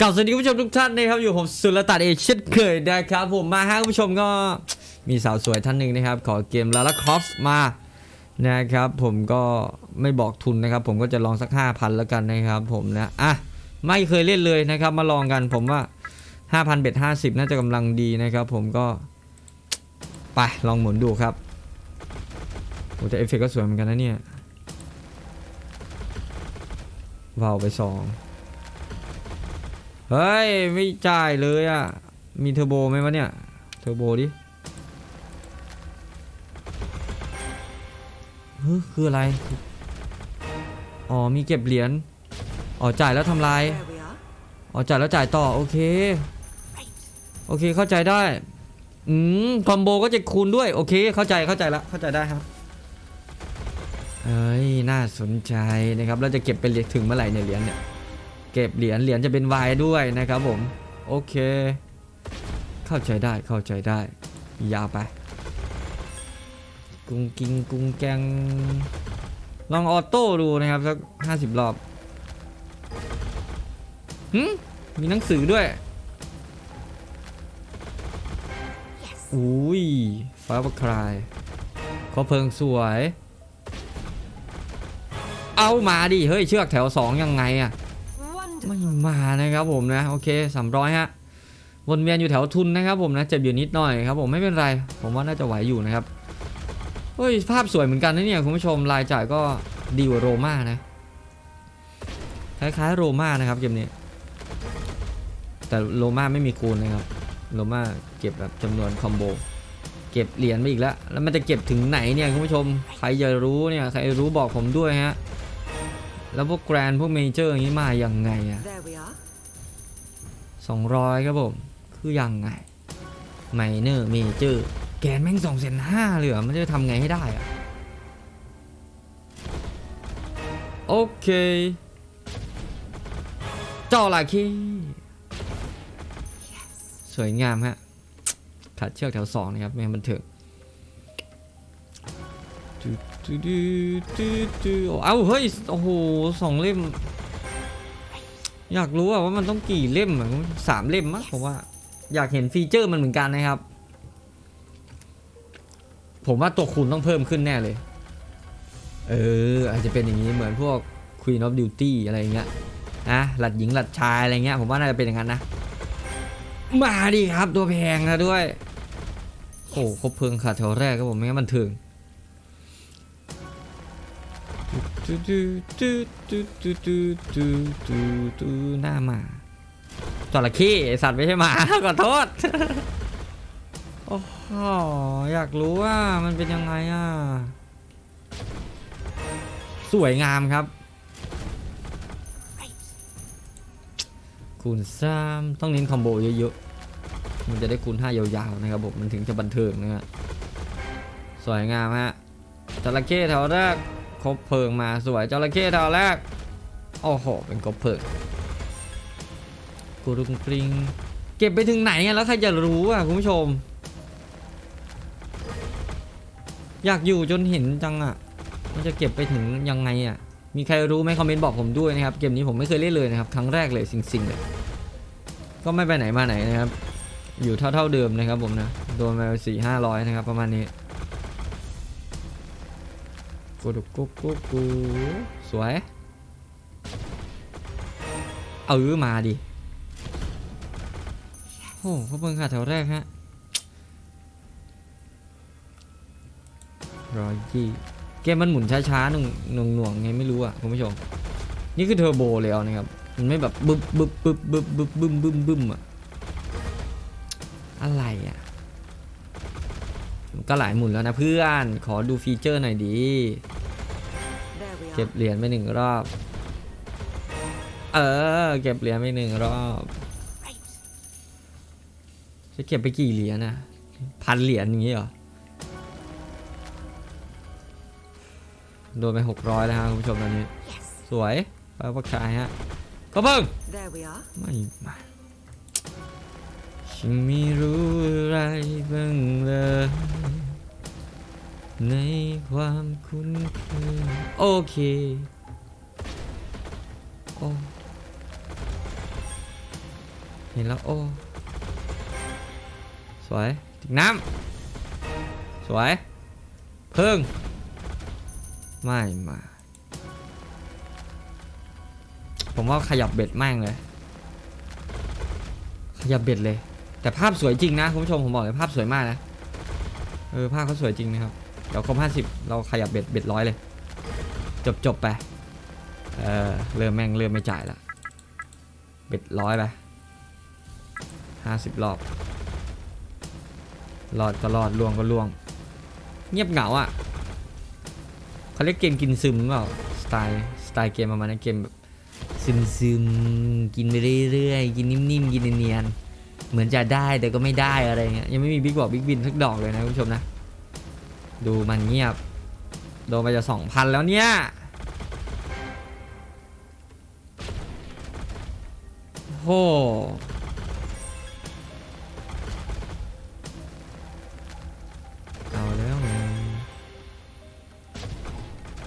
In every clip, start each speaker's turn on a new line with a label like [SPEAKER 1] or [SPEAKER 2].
[SPEAKER 1] กับสวัสดีคุณผู้ชมทุกท่านนะครับอยู่ผมสุลต่านเอเช่นเคยนะครับผมมาฮะคุณผู้ชมก็มีสาวสวยท่านหนึ่งนะครับ ขอเกมลาลาครอฟมานะครับผมก็ไม่บอกทุนนะครับ ผมก็จะลองสัก 5,000 แล้วกันนะครับผมนะอะไม่เคยเล่นเลยนะครับ มาลองกันผมว่า 5,000เบ็ด50 น่าจะกำลังดีนะครับ ผมก็ไปลองหมุนดูครับโอ้แต่เอฟเฟกต์ก็สวยเหมือนกันนะเนี่ยวาวไปสอง เฮ้ย ไม่จ่ายเลยอะ มีเทอร์โบไหมวะเนี่ย เทอร์โบดิเฮ้ยคืออะไร อ๋อ มีเก็บเหรียญ อ๋อ จ่ายแล้วทำลาย อ๋อ จ่ายแล้วจ่ายต่อ โอเค โอเค เข้าใจได้ อืม คอมโบก็จะคูณด้วย โอเค เข้าใจ เข้าใจละ เข้าใจได้ครับเอ้ย น่าสนใจนะครับ เราจะเก็บเป็นเหรียญถึงเมื่อไหร่เนี่ยเหรียญเนี่ย เก็บเหรียญเหรียญจะเป็นวายด้วยนะครับผม โอเค เข้าใจได้เข้าใจได้ ยาวไป กุ้งกิงกุ้งแกง ลองออโต้ดูนะครับสักห้าสิบรอบหืมมีหนังสือด้วยอุ้ยฟ้าประคายขอเพลิงสวย เอามาดิ เฮ้ย เชือกแถวสองยังไงอะ ไม่มานะครับผมนะโอเคสามร้อยฮะวนเวียนอยู่แถวทุนนะครับผมนะเจ็บอยู่นิดหน่อยครับผมไม่เป็นไรผมว่าน่าจะไหวอยู่นะครับเฮ้ยภาพสวยเหมือนกันนะเนี่ยคุณผู้ชมรายจ่ายก็ดีกว่าโรม่านะคล้ายๆโรม่านะครับเกมนี้แต่โรม่าไม่มีคูณนะครับโรม่าเก็บแบบจำนวนคอมโบเก็บเหรียญไปอีกแล้วแล้วมันจะเก็บถึงไหนเนี่ยคุณผู้ชมใครจะรู้เนี่ยใครรู้บอกผมด้วยฮะ แล้วพวกแกรนพวกเมเจอร์อย่างนี้มายังไงอะ
[SPEAKER 2] There we are.
[SPEAKER 1] สองร้อยครับผม คือยังไงไมเนอร์เมเจอร์แกนแม่งสองเซนห้าเลยเหรอมันจะทำไงให้ได้อะโอเคจอลาคีสวยงามฮะขัดเชือกแถวสองนะครับแม่งบันเทิง ดูดูดูดูดูโอ้เอ้าเฮ้ยโอ้โหสองเล่ม อยากรู้ว่ามันต้องกี่เล่มอะสามเล่มมั้งผมว่า อยากเห็นฟีเจอร์มันเหมือนกันนะครับ ผมว่าตัวคูณต้องเพิ่มขึ้นแน่เลย เออ อาจจะเป็นอย่างนี้เหมือนพวก Queen of Duty อะไรอย่างเงี้ยนะหลัดหญิงหลัดชายอะไรเงี้ยผมว่าน่าจะเป็นอย่างนั้นนะ มาดิครับตัวแพงนะด้วย โอ้ครบเพลิงขาดแถวแรกครับผมไม่งั้นมันถึง ดูดูดูดูดูดูดูดูดูหน้าหมาจระเข้สัตว์ไม่ใช่หมา ขอโทษ โอ้โหอยากรู้ว่ามันเป็นยังไงอะ สวยงามครับ คูณสามต้องเน้นคอมโบเยอะๆ มันจะได้คูณห้ายาวๆนะครับผม มันถึงจะบันเทิงนะฮะสวยงามฮะจระเข้แถวแรก ครบเพลิงมาสวยจระเข้แถวแรก โอ้โห เป็นครบเพลิงกรุงกริง เก็บไปถึงไหนอะแล้วใครจะรู้อะคุณผู้ชม อยากอยู่จนเห็นจังอะ มันจะเก็บไปถึงยังไงอะ มีใครรู้ไหมคอมเมนต์บอกผมด้วยนะครับ เกมนี้ผมไม่เคยเล่นเลยนะครับ ครั้งแรกเลยสิงๆเลย ก็ไม่ไปไหนมาไหนนะครับ อยู่เท่าๆเดิมนะครับผมนะ โดนมาสี่ห้าร้อยนะครับประมาณนี้ กูดูกูกูกูสวย เออมาดิ โอ้เขาเพิ่งขาดแถวแรกฮะร้อยยี่เกมมันหมุนช้าๆหนุ่งหน่วงหน่วงไงไม่รู้อะคุณผู้ชม นี่คือเทอร์โบแล้วนะครับ มันไม่แบบบึบบึบบึบบึบบึบบึ้มบึ้มบึ้มอะ อะไรอะก็หลายหมุนแล้วนะเพื่อน ขอดูฟีเจอร์หน่อยดี เก็บ
[SPEAKER 2] are.
[SPEAKER 1] เหรียญไปหนึ่งรอบ เออ เก็บเหรียญไปหนึ่งรอบ จะเก็บไปกี่เหรียญนะพันเหรียญอย่างงี้เหรอ โดนไปหกร้อยแล้วฮะคุณผู้ชมตอนนี้
[SPEAKER 2] Yes.
[SPEAKER 1] สวยไปพักชายฮะก็เพิ่ง
[SPEAKER 2] There we are.
[SPEAKER 1] ไม่มาฉันไม่รู้อะไร เคโอ้เห็นแล้วโอ้สวยถึงน้ำสวย เพิ่ง ไม่มา ผมว่าขยับเบ็ดแม่งเลย ขยับเบ็ดเลย แต่ภาพสวยจริงนะคุณผู้ชมผมบอกเลยภาพสวยมากนะ เออภาพเขาสวยจริงนะครับ เดี๋ยวครบห้าสิบเราขยับเบ็ดเบ็ดร้อยเลย จบจบไป เออเริ่มแม่งเริ่มไม่จ่ายละเบ็ดร้อยไปห้าสิบรอบรอดก็รอดล่วงก็ล่วง เงียบเหงาอะเขาเรียกเกมกินซึมหรอเปล่าสไตล์สไตล์เกมประมาณนั้นเกมแบบซึมซึมกินไปเรื่อยๆกินนิ่มๆกินเนียนๆเหมือนจะได้แต่ก็ไม่ได้อะไรเงี้ยยังไม่มีบิ๊กบอกบิ๊กบินสักดอกเลยนะคุณผู้ชมนะ ดูมันเงียบ โดนไปจะสองพันแล้วเนี่ย โห เอาแล้วไง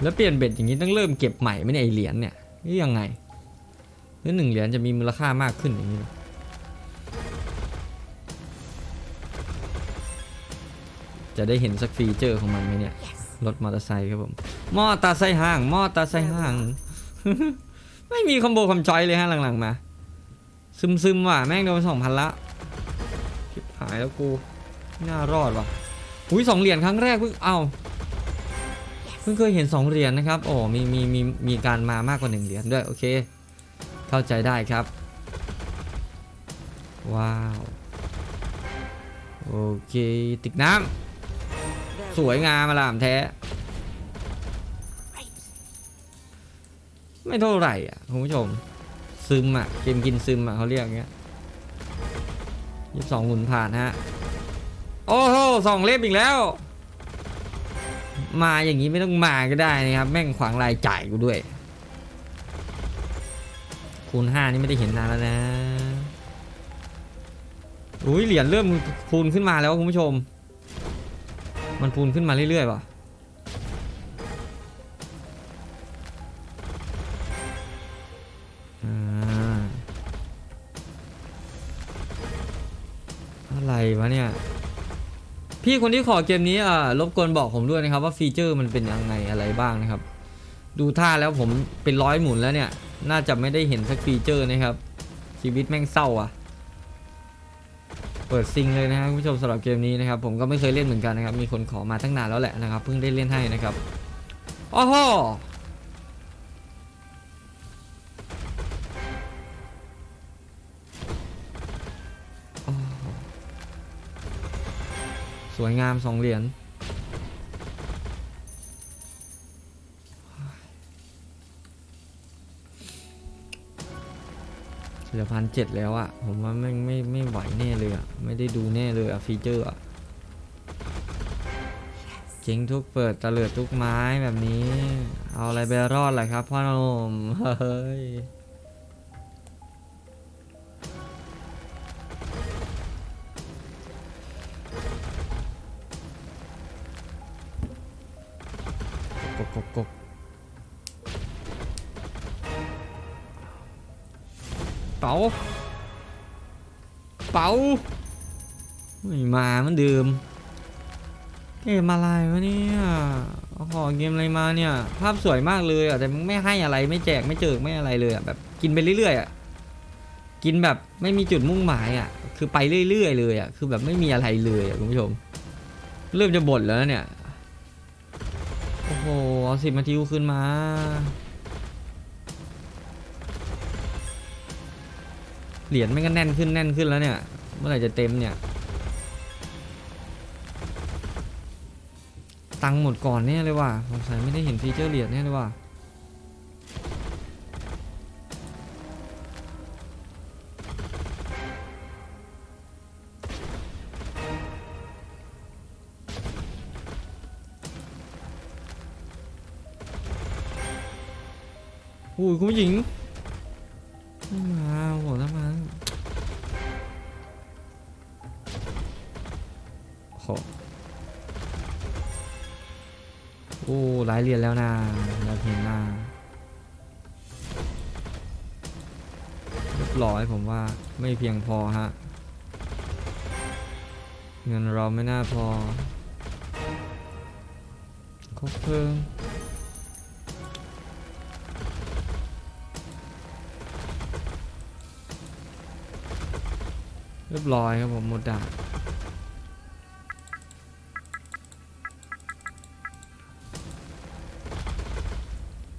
[SPEAKER 1] แล้วเปลี่ยนเบ็ดอย่างนี้ต้องเริ่มเก็บใหม่ไมเนี่ยไอเหรียญเนี่ยนี่ยังไงหรือหนึ่งเหรียญจะมีมูลค่ามากขึ้นอย่างนี้จะได้เห็นสักฟีเจอร์ของมันไหมเนี่ย รถมอเตอร์ไซค์ครับผมมอเตอร์ไซค์ห่างมอเตอร์ไซค์ห่าง ไม่มีคอมโบคำจอยเลยฮะหลังๆมาซึมซึมๆว่ะแม่งโดนสองพันละชิบหายแล้วกูน่ารอดว่ะอุ้ยสองเหรียญครั้งแรกเพิ่งเอาเพิ่งเคยเห็นสองเหรียญนะครับโอ้มีมีมีมีการมามากกว่าหนึ่งเหรียญด้วยโอเค เข้าใจได้ครับ ว้าว โอเคติดน้ำ สวยงามมาลามแท้ ไม่เท่าไหร่อะคุณผู้ชม ซึมอะ เกมกินซึมอะเขาเรียกอย่างเงี้ยยี่สองหมุนผ่านฮะ โอ้โหสองเล่มอีกแล้ว มาอย่างนี้ไม่ต้องมาก็ได้นะครับ แม่งขวางรายจ่ายกูด้วย คูณห้านี่ไม่ได้เห็นนานแล้วนะอุ้ยเหรียญเริ่มคูณขึ้นมาแล้วคุณผู้ชม มันพูนขึ้นมาเรื่อยๆว่ะอ่าอะไรวะเนี่ย พี่คนที่ขอเกมนี้อ่ารบกวนบอกผมด้วยนะครับ ว่าฟีเจอร์มันเป็นยังไงอะไรบ้างนะครับ ดูท่าแล้วผมเป็นร้อยหมุนแล้วเนี่ย น่าจะไม่ได้เห็นสักฟีเจอร์นะครับ ชีวิตแม่งเศร้าอะ เปิดซิงเลยนะครับคุณผู้ชมสำหรับเกมนี้นะครับผมก็ไม่เคยเล่นเหมือนกันนะครับมีคนขอมาตั้งนานแล้วแหละนะครับเพิ่งได้เล่นให้นะครับโอ้โหโอ้โหสวยงามสองเหรียญ ลือพันเจ็ดแล้วอะผมว่าไม่ไม่ไม่ไหวแน่เลยอะไม่ได้ดูแน่เลยอะฟีเจอร์อะเจ๋งทุกเปิดตะเลิดทุกไม้แบบนี้ เอาอะไรไปรอดล่ะครับพ่อหนุ่มเฮ้ย เป๋า เป๋าไม่มาเหมันเดิมเกมอะไรวะเนี่ยโอ้โหเกมอะไรมาเนี่ย ภาพสวยมากเลยอะแต่ไม่ให้อะไรไม่แจกไม่เจิกไม่อะไรเลยอะแบบกินไปเรื่อยๆอะกินแบบไม่มีจุดมุ่งหมายอะ คือไปเรื่อยๆเลยอะคือแบบไม่มีอะไรเลยอะคุณผู้ชม เริ่มจะบ่นแล้วเนี่ยโอ้โหเอาสิบนาทีกูขึ้นมา เหรียญไม่ก็แน่นขึ้นแน่นขึ้นแล้วเนี่ย เมื่อไหร่จะเต็มเนี่ย ตังค์หมดก่อนเนี่ยเลยว่ะสงสัยไม่ได้เห็นฟีเจอร์เหรียญเนี่ยเลยว่ะอุ้ยคุณผู้หญิง โอ้หลายเรียญแล้วนะเราเห็นหน้าบร้อยผมว่าไม่เพียงพอฮะ เงินเราไม่น่าพอคบเพลิงเรียบร้อยครับผมหมดด่าน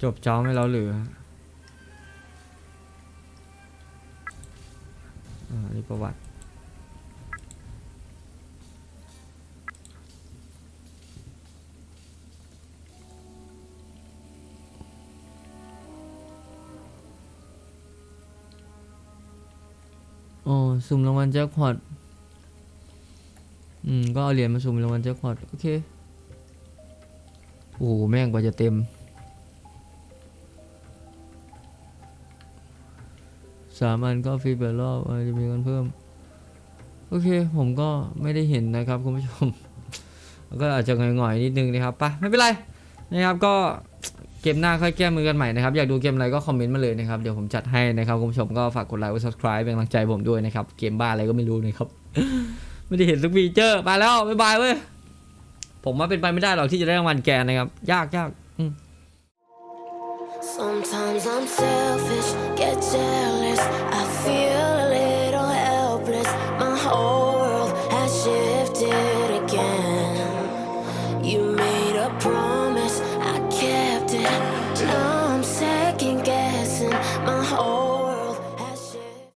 [SPEAKER 1] จบจ้อไม่เราเหลืออ่านี่ประวัติอ๋อสุ่มรางวัลแจ็คพอต อืม ก็เอาเหรียญมาสุ่มรางวัลแจ็คพอต โอเค โอ้โห แม่งกว่าจะเต็ม สามอันก็ฟรีเปิดรอบอาจจะมีกันเพิ่ม โอเค ผมก็ไม่ได้เห็นนะครับคุณผู้ชม ก็อาจจะหงอยๆนิดนึงนะครับไปะไม่เป็นไรนะครับก็เกมหน้าค่อยแก้มือกันใหม่นะครับ อยากดูเกมอะไรก็คอมเมนต์มาเลยนะครับ เดี๋ยวผมจัดให้นะครับคุณผู้ชมก็ฝากกดไลค์กด subscribe เป็นกำลังใจผมด้วยนะครับ เกมบ้าอะไรก็ไม่รู้นะครับ ไม่ได้เห็นสักฟีเจอร์ไปแล้วบ๊ายบายเว้ย ผมว่าเป็นไปไม่ได้หรอกที่จะได้รางวัลแกนนะครับ ยากยากอืม
[SPEAKER 3] Sometimes I'm selfish, jealous. I feel